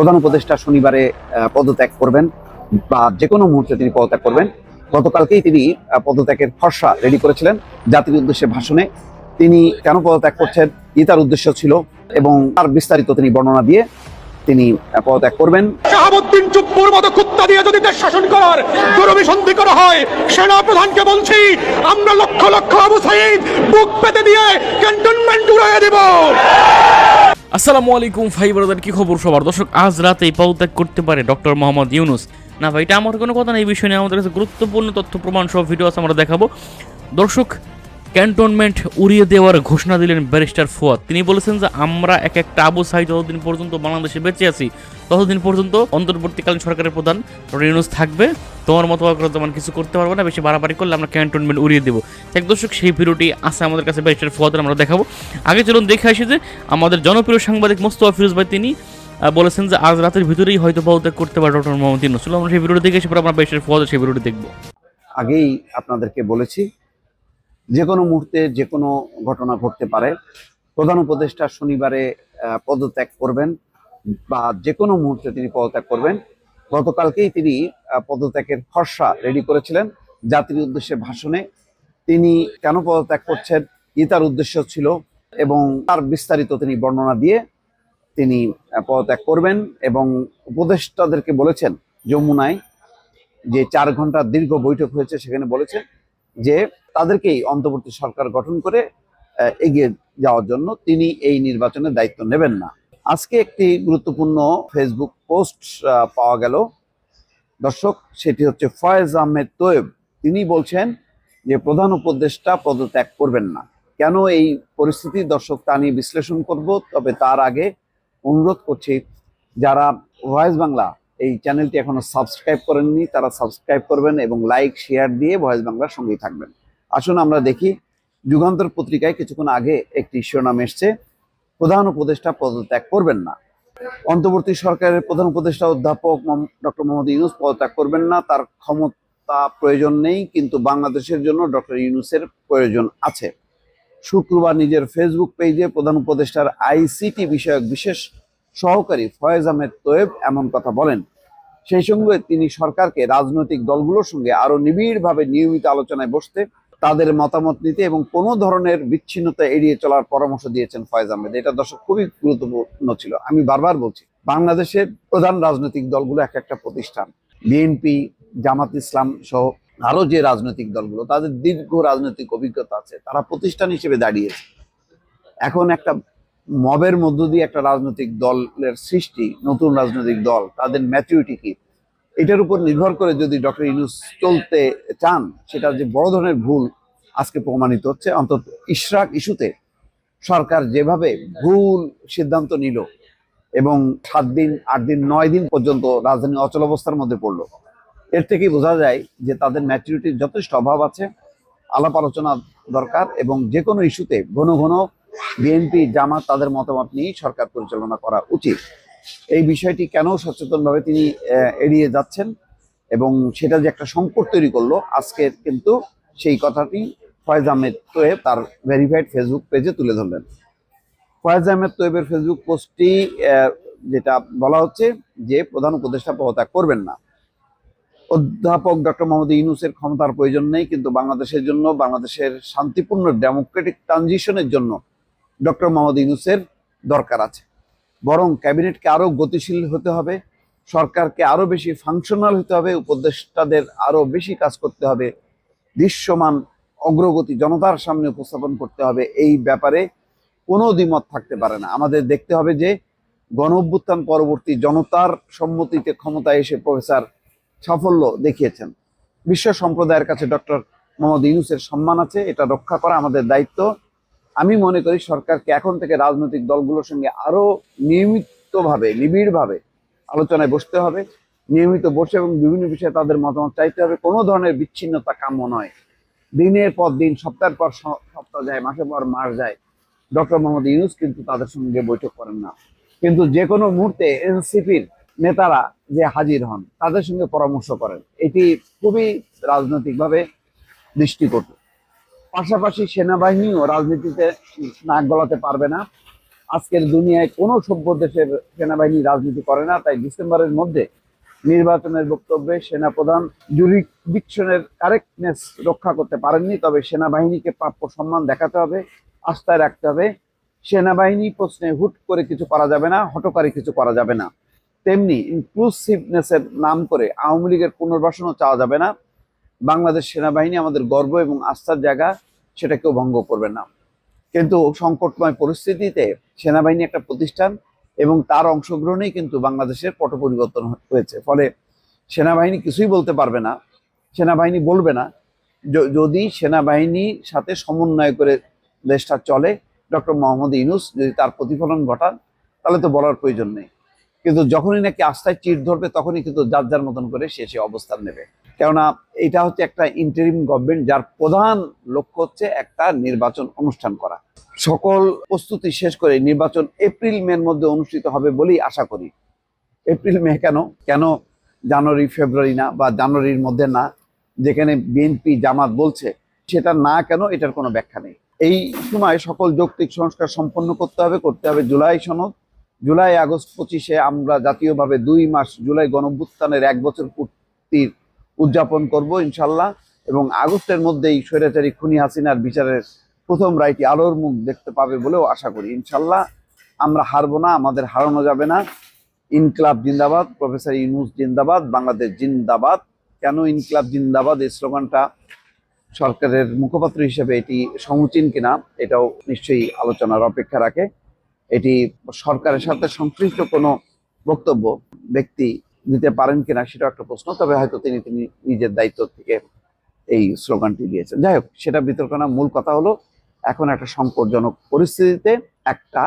প্রধান উপদেষ্টা শনিবারে পদত্যাগ করবেন বা যে কোনো মুহূর্তে তিনি পদত্যাগ করবেন। গতকালকেই তিনি পদত্যাগের খসড়া রেডি করেছিলেন জাতির উদ্দেশ্যে ভাষণে। তিনি কেন পদত্যাগ করছেন কি তার উদ্দেশ্য ছিল এবং তার বিস্তারিত তিনি বর্ণনা দিয়ে তিনি পদত্যাগ করবেন। শাহাবুদ্দিন চুপ্পুর মতো কুত্তা দিয়ে যদি দেশ শাসন করার গরমে সন্ধি করা হয় সেনা প্রধানকে বলছি, আমরা লক্ষ লক্ষ আবু সাইদ বুক পেতে দিয়ে ক্যান্টনমেন্ট উড়াইয়া দেব। আসসালামু আলাইকুম ভাই ব্রাদার, কি খবর সবার? দর্শক, আজ রাতে পদত্যাগ করতে পারে ডক্টর মোহাম্মদ ইউনুস। না ভাই, এটা আমার কোনো কথা নেই এই বিষয়ে নিয়ে আমাদের কাছে গুরুত্বপূর্ণ তথ্য প্রমাণ সব ভিডিও আছে, আমরা দেখাবো। দর্শক ক্যান্টনমেন্ট উড়িয়ে দেওয়ার ঘোষণা দিলেন ব্যারিস্টার ফুয়াদ। তিনি বলেছেন যে, আমরা এক একটা আবু সাইদ যতদিন পর্যন্ত বাংলাদেশে বেঁচে আছি, ততদিন পর্যন্ত অন্তর্বর্তীকালীন সরকারের প্রধান ইউনুস থাকবে। তোমার মতো তেমন কিছু করতে পারব না, বেশি বাড়াবাড়ি করলে আমরা ক্যান্টনমেন্ট উড়িয়ে দেবো। এক দর্শক, সেই ভিডিওটি আছে আমাদের কাছে। ব্যারিস্টার ফুয়াদের আমরা দেখাবো। আগে চলুন দেখে আসি যে, আমাদের জনপ্রিয় সাংবাদিক মোস্তফা ফিরোজ ভাই, তিনি বলেছেন যে, আজ রাতের ভিতরেই হয়তো পদত্যাগ করতে পারে ডক্টর মোহাম্মদ ইউনুস। চলো আমরা সেই ভিডিওটি দেখে এসে আমরা ব্যারিস্টার ফুয়াদের সেই ভিডিওটি দেখব। আগেই আপনাদেরকে বলেছি যে কোনো মুহূর্তে যে কোনো ঘটনা ঘটতে পারে। প্রধান উপদেষ্টা শনিবারে পদত্যাগ করবেন বা যে কোনো মুহূর্তে তিনি পদত্যাগ করবেন। গতকালকেই তিনি পদত্যাগের খসড়া রেডি করেছিলেন জাতির উদ্দেশ্যে ভাষণে। তিনি কেন পদত্যাগ করছেন কি তার উদ্দেশ্য ছিল এবং তার বিস্তারিত তিনি বর্ণনা দিয়ে তিনি পদত্যাগ করবেন এবং উপদেষ্টাদেরকে বলেছেন যমুনায় যে চার ঘণ্টা দীর্ঘ বৈঠক হয়েছে সেখানে বলেছেন যে তাদেরকেই অন্তর্বর্তী সরকার গঠন করে এগিয়ে যাওয়ার জন্য তিনি এই নির্বাচনের দায়িত্ব নেবেন না। আজকে একটি গুরুত্বপূর্ণ ফেসবুক পোস্ট পাওয়া গেল। দর্শক, সেটি হচ্ছে ফয়েজ আহমেদ তোয়েব। তিনি বলছেন যে, প্রধান উপদেষ্টা পদত্যাগ করবেন না। কেন এই পরিস্থিতি? দর্শক, তা নিয়ে বিশ্লেষণ করব, তবে তার আগে অনুরোধ করছি, যারা ভয়েস বাংলা, এই চ্যানেলটি এখনও সাবস্ক্রাইব করেননি, তারা সাবস্ক্রাইব করবেন এবং লাইক, শেয়ার দিয়ে ভয়েস বাংলার সঙ্গেই থাকবেন। আসুন আমরা দেখি। যুগান্তর পত্রিকায় কিছুক্ষণ আগে একটি শিরোনাম এসছে। প্রধান উপদেষ্টা পদত্যাগ করবেন না। অন্তর্বর্তী সরকারের প্রধান উপদেষ্টা অধ্যাপক ডক্টর মোহাম্মদ ইউনুস পদত্যাগ করবেন না। তার ক্ষমতা প্রয়োজন নেই, কিন্তু বাংলাদেশের জন্য ডক্টর ইউনুসের প্রয়োজন আছে। শুক্রবার নিজের ফেসবুক পেজে প্রধান উপদেষ্টার আইসিটি বিষয়ক বিশেষ সহকারী ফয়েজ আহমেদ তোয়েব এমন কথা বলেন। সেই সঙ্গে তিনি সরকারকে রাজনৈতিক দলগুলোর সঙ্গে আরও নিবিড়ভাবে নিয়মিত আলোচনায় বসতে তাদের মতামত নিতে এবং কোনো ধরনের বিচ্ছিন্নতা এড়িয়ে চলার পরামর্শ দিয়েছেন ফয়েজ আহমেদ। এটা দর্শক খুবই গুরুত্বপূর্ণ ছিল। আমি বারবার বলছি, বাংলাদেশের প্রধান রাজনৈতিক দলগুলো এক একটা প্রতিষ্ঠান। বিএনপি জামাত ইসলাম সহ আরও যে রাজনৈতিক দলগুলো, তাদের দীর্ঘ রাজনৈতিক অভিজ্ঞতা আছে। তারা প্রতিষ্ঠান হিসেবে দাঁড়িয়েছে। এখন একটা মবের মধ্য দিয়ে একটা রাজনৈতিক দলের সৃষ্টি, নতুন রাজনৈতিক দল, তাদের ম্যাচুরিটি কি? এটার উপর নির্ভর করে যদি ডক্টর ইউনুস চলতে চান, সেটা যে বড় ধরনের ভুল আজকে প্রমাণিত হচ্ছে, অন্তত ইশরাক ইস্যুতে সরকার যেভাবে ভুল সিদ্ধান্ত নিল এবং সাত দিন, আট দিন, নয় দিন পর্যন্ত রাজধানী অচল অবস্থার মধ্যে পড়ল, এর থেকেই বোঝা যায় যে তাদের ম্যাচুরিটির যথেষ্ট অভাব আছে, আলাপ আলোচনা দরকার এবং যে কোনো ইস্যুতে ঘন ঘন বিএনপি জামাত তাদের মতামত নিয়েই সরকার পরিচালনা করা উচিত। এই বিষয়টি কেন সচেতনভাবে তিনি এড়িয়ে যাচ্ছেন এবং সেটা যে একটা সংকট তৈরি করল আজকে কিন্তু সেই কথাটি ফয়েজ আহমেদ তোয়েব তার ভেরিফাইড ফেসবুক পেজে তুলে ধরলেন। ফয়েজ আহমেদ তোয়েবের ফেসবুক পোস্টটি যেটা বলা হচ্ছে যে প্রধান উপদেষ্টা পদত্যাগ করবেন না। অধ্যাপক ডক্টর মোহাম্মদ ইউনুসের ক্ষমতার প্রয়োজন নেই, কিন্তু বাংলাদেশের জন্য, বাংলাদেশের শান্তিপূর্ণ ডেমোক্রেটিক ট্রানজিশনের জন্য ডক্টর মোহাম্মদ ইউনুসের দরকার আছে। বরং ক্যাবিনেটকে আরও গতিশীল হতে হবে, সরকারকে আরও বেশি ফাংশনাল হতে হবে, উপদেষ্টাদের আরও বেশি কাজ করতে হবে, দৃশ্যমান অগ্রগতি জনতার সামনে উপস্থাপন করতে হবে, এই ব্যাপারে কোনো দ্বিমত থাকতে পারে না। আমাদের দেখতে হবে যে গণ অভ্যুত্থান পরবর্তী জনতার সম্মতিতে ক্ষমতায় এসে প্রফেসর সাফল্য দেখিয়েছেন। বিশ্ব সম্প্রদায়ের কাছে ডক্টর মোহাম্মদ ইউনুসের সম্মান আছে, এটা রক্ষা করা আমাদের দায়িত্ব। আমি মনে করি সরকারকে এখন থেকে রাজনৈতিক দলগুলোর সঙ্গে আরও নিয়মিতভাবে, নিবিড়ভাবে আলোচনায় বসতে হবে। নিয়মিত বসে এবং বিভিন্ন বিষয়ে তাদের মতামত চাইতে হবে। কোনো ধরনের বিচ্ছিন্নতা কাম্য নয়। দিনের পর দিন, সপ্তাহের পর সপ্তাহ যায়, মাসের পর মাস যায়। ডক্টর মোহাম্মদ ইউনুস কিন্তু তাদের সঙ্গে বৈঠক করেন না। কিন্তু যে কোনো মুহূর্তে এনসিপির নেতারা যে হাজির হন, তাদের সঙ্গে পরামর্শ করেন। এটি খুবই রাজনৈতিকভাবে দৃষ্টিকটু পাশাপাশি সেনাবাহিনীও রাজনীতিতে নাক গলাতে পারবে না। আজকের দুনিয়ায় কোনো সভ্য দেশের সেনাবাহিনী রাজনীতি করে না, তাই ডিসেম্বরের মধ্যে নির্বাচনের বক্তব্যে সেনাপ্রধান জুরিডিকশনের কারেক্টনেস রক্ষা করতে পারেননি, তবে সেনাবাহিনীকে প্রাপ্য সম্মান দেখাতে হবে, আস্থায় রাখতে হবে। সেনাবাহিনী প্রশ্নে হুট করে কিছু করা যাবে না, হটকারী কিছু করা যাবে না। তেমনি ইনক্লুসিভনেসের নাম করে আওয়ামী লীগের পুনর্বাসনও চাওয়া যাবে না। বাংলাদেশ সেনাবাহিনী আমাদের গর্ব এবং আস্থার জায়গা সেটা কেউ ভঙ্গ করবে না। কিন্তু সংকটময় পরিস্থিতিতে সেনাবাহিনী একটা প্রতিষ্ঠান এবং তার অংশগ্রহণেই কিন্তু বাংলাদেশের পট পরিবর্তন হয়েছে। ফলে সেনাবাহিনী কিছুই বলতে পারবে না, সেনাবাহিনী বলবে না। যদি সেনাবাহিনীর সাথে সমন্বয় করে দেশটা চলে, ডক্টর মোহাম্মদ ইউনুস যদি তার প্রতিফলন ঘটান, তাহলে তো বলার প্রয়োজন নেই। কিন্তু যখনই নাকি আস্থায় চির ধরবে, তখনই কিন্তু যার যার মতন করে সে সে অবস্থান নেবে। কেননা এটা হচ্ছে একটা ইন্টারিম গভর্নমেন্ট যার প্রধান লক্ষ্য হচ্ছে একটা নির্বাচন অনুষ্ঠান করা। সকল প্রস্তুতি শেষ করে নির্বাচন এপ্রিল মের মধ্যে অনুষ্ঠিত হবে বলেই আশা করি। এপ্রিল মে কেন? কেন জানুয়ারি, ফেব্রুয়ারি না বা জানুয়ারির মধ্যে না? যেখানে বিএনপি জামাত বলছে, সেটা না কেন এটার কোনো ব্যাখ্যা নেই। এই সময় সকল যৌক্তিক সংস্কার সম্পন্ন করতে হবে করতে হবে জুলাই সনদ। জুলাই আগস্ট পঁচিশে আমরা জাতীয়ভাবে দুই মাস জুলাই গণভ্যুত্থানের এক বছর পূর্তির উদযাপন করব ইনশাল্লাহ। এবং আগস্টের মধ্যেই স্বৈরাচারী খুনি হাসিনার বিচারের প্রথম রায়টি আলোর মুখ দেখতে পাবে বলেও আশা করি। ইনশাল্লাহ আমরা হারবো না, আমাদের হারানো যাবে না। ইনকলাব জিন্দাবাদ, প্রফেসর ইউনুস জিন্দাবাদ, বাংলাদেশ জিন্দাবাদ। কেন ইনকলাব জিন্দাবাদ? এই স্লোগানটা সরকারের মুখপাত্র হিসেবে এটি সমুচীন কিনা, এটাও নিশ্চয়ই আলোচনার অপেক্ষা রাখে। এটি সরকারের সাথে সংশ্লিষ্ট কোনো বক্তব্য, ব্যক্তি দিতে পারেন কিনা সেটা একটা প্রশ্ন, তবে হয়তো তিনি তিনি নিজের দায়িত্ব থেকে এই স্লোগানটি দিয়েছেন। যাই হোক, সেটা বিতর্ক না মূল কথা হলো, এখন একটা সংকটজনক পরিস্থিতিতে একটা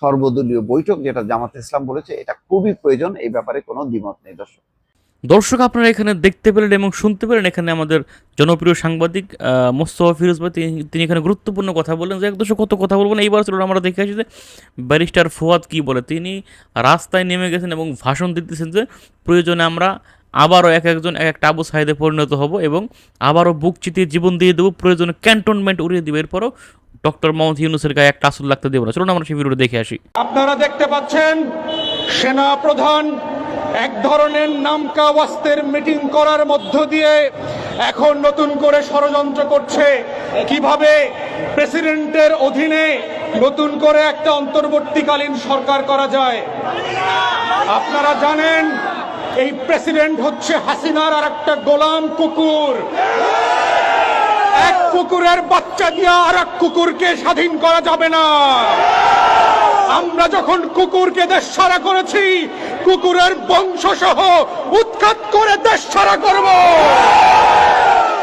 সর্বদলীয় বৈঠক যেটা জামাত ইসলাম বলেছে, এটা খুবই প্রয়োজন, এই ব্যাপারে কোনো দ্বিমত নেই, দর্শক। দর্শক, আপনারা এখানে দেখতে পেলেন এবং শুনতে পেলেন এখানে আমাদের জনপ্রিয় সাংবাদিক মোস্তফা ফিরোজ ভাই। তিনি এখানে গুরুত্বপূর্ণ কথা বললেন যে এক কত কথা বলবেন এইবার চলুন, আমরা দেখে আসি যে ব্যারিস্টার ফুয়াদ কী বলে। তিনি রাস্তায় নেমে গেছেন এবং ভাষণ দিতেছেন যে, প্রয়োজনে আমরা আবারও এক একজন, এক একটা আবু সাহেদে পরিণত হব এবং আবারও বুক চিতিয়ে জীবন দিয়ে দেবো। প্রয়োজনে ক্যান্টনমেন্ট উড়িয়ে দেবে। এরপরও ডক্টর মোহাম্মদ ইউনুসের গায়ে একটা আসল লাগতে দেবো না। চলুন, আমরা সেই ভিডিওটা দেখে আসি। আপনারা দেখতে পাচ্ছেন সেনা প্রধান এক ধরনের নামকা ওয়াস্তের মিটিং করার মধ্য দিয়ে এখন নতুন করে ষড়যন্ত্র করছে। কীভাবে প্রেসিডেন্টের অধীনে নতুন করে একটা অন্তর্বর্তীকালীন সরকার করা যায়? আপনারা জানেন, এই প্রেসিডেন্ট হচ্ছে হাসিনার আর একটা গোলাম কুকুর। এক কুকুরের বাচ্চা দিয়ে আর এক কুকুরকে স্বাধীন করা যাবে না। আমরা যখন কুকুরকে দেশ ছাড়া করেছি কুকুরের বংশ সহ উৎখাত করে দেশ ছাড়া করব।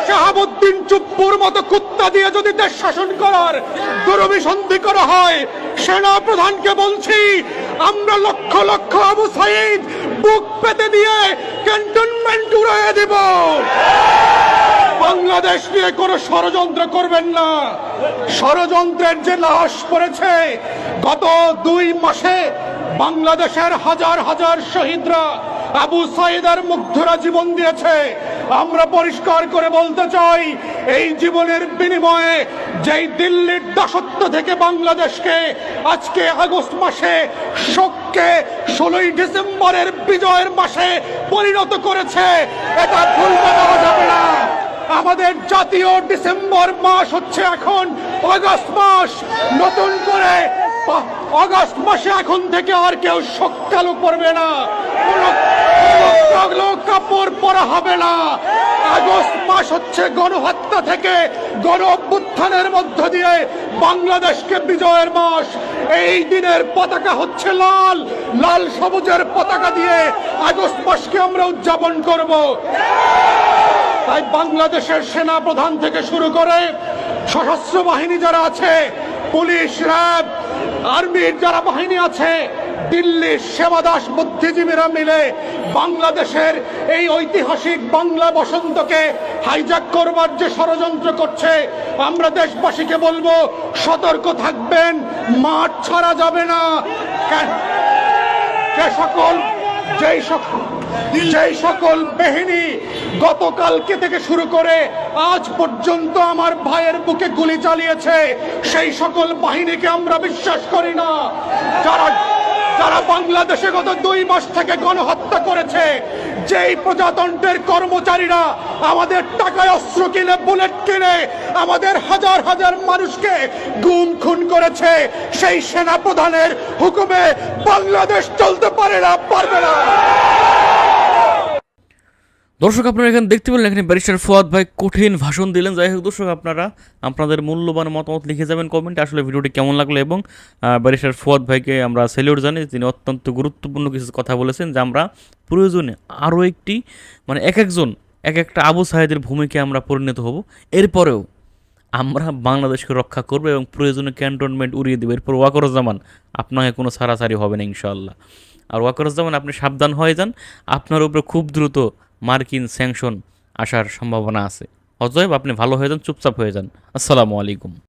শাহাবুদ্দিন চুপ্পুর মতো কুত্তা দিয়ে যদি দেশ শাসন করার দুরভিসন্ধি করা হয়, সেনা প্রধানকে বলছি, আমরা লক্ষ লক্ষ আবু সাইদ বুক পেতে দিয়ে ক্যান্টনমেন্ট উড়াইয়ে দেব। বাংলাদেশ নিয়ে কোনো ষড়যন্ত্র করবেন না। ষড়যন্ত্রের যে লাশ পড়েছে, গত দুই মাসে বাংলাদেশের হাজার হাজার শহীদরা আবু সাইদার মুগ্ধরা জীবন দিয়েছে। আমরা পরিষ্কার করে বলতে চাই, এই জীবনের বিনিময়ে যেই দিল্লির দাসত্ব থেকে বাংলাদেশকে আজকে আগস্ট মাসে শোককে ষোলোই ডিসেম্বরের বিজয়ের মাসে পরিণত করেছে, এটা ভুলতে দেওয়া যাবে না। আমাদের জাতীয় ডিসেম্বর মাস হচ্ছে এখন আগস্ট মাস। নতুন করে আগস্ট মাসে এখন থেকে আর কেউ শোককালো করবে না। কাপড় পরা হবে না। আগস্ট মাস হচ্ছে থেকে অভ্যুত্থানের মধ্য দিয়ে বাংলাদেশকে বিজয়ের মাস। এই দিনের পতাকা হচ্ছে লাল লাল সবুজের পতাকা দিয়ে আগস্ট মাসকে আমরা উদযাপন করব। তাই বাংলাদেশের সেনা প্রধান থেকে শুরু করে সশস্ত্র বাহিনী যারা আছে, পুলিশ, র্যাব আর্মির যারা বাহিনী আছে, দিল্লির সেবাদাস বুদ্ধিজীবীরা মিলে বাংলাদেশের এই ঐতিহাসিক বাংলা বসন্তকে হাইজ্যাক করবার যে ষড়যন্ত্র করছে, আমরা দেশবাসীকে বলব, সতর্ক থাকবেন, মাঠ ছাড়া যাবে না। সকল যেই সকল যেই সকল বাহিনী গতকালকে থেকে শুরু করে আজ পর্যন্ত আমার ভাইয়ের বুকে গুলি চালিয়েছে, সেই সকল বাহিনীকে আমরা বিশ্বাস করি না। যারা যারা বাংলাদেশে গত দুই মাস থেকে গণহত্যা করেছে, যেই প্রজাতন্ত্রের কর্মচারীরা আমাদের টাকায় অস্ত্র কিনে, বুলেট কিনে, আমাদের হাজার হাজার মানুষকে গুম খুন করেছে, সেই সেনা প্রধানের হুকুমে বাংলাদেশ চলতে পারে না, পারবে না। দর্শক, আপনারা এখানে দেখতে পেলেন এখানে ব্যারিস্টার ফুয়াদ ভাই কঠিন ভাষণ দিলেন। যাই হোক দর্শক, আপনারা আপনাদের মূল্যবান মতামত লিখে যাবেন কমেন্টে। আসলে ভিডিওটি কেমন লাগল এবং ব্যারিস্টার ফুয়াদ ভাইকে আমরা সেলিউট জানি, তিনি অত্যন্ত গুরুত্বপূর্ণ কিছু কথা বলেছেন যে আমরা প্রয়োজনে আরও একটি মানে এক একজন, এক একটা আবু সাহেদের ভূমিকায় আমরা পরিণত হব। এরপরেও আমরা বাংলাদেশকে রক্ষা করব এবং প্রয়োজনে ক্যান্টনমেন্ট উড়িয়ে দেবো। এরপর ওয়াকরুজ্জামান, আপনাকে কোনো সারাসারি হবে না ইনশাল্লাহ আর ওয়াকরুজ্জামান, আপনি সাবধান হয়ে যান। আপনার উপরে খুব দ্রুত মার্কিন স্যাংশন আসার সম্ভাবনা আছে। অতএব আপনি ভালো হয়ে যান, চুপচাপ হয়ে যান। আসসালামু আলাইকুম।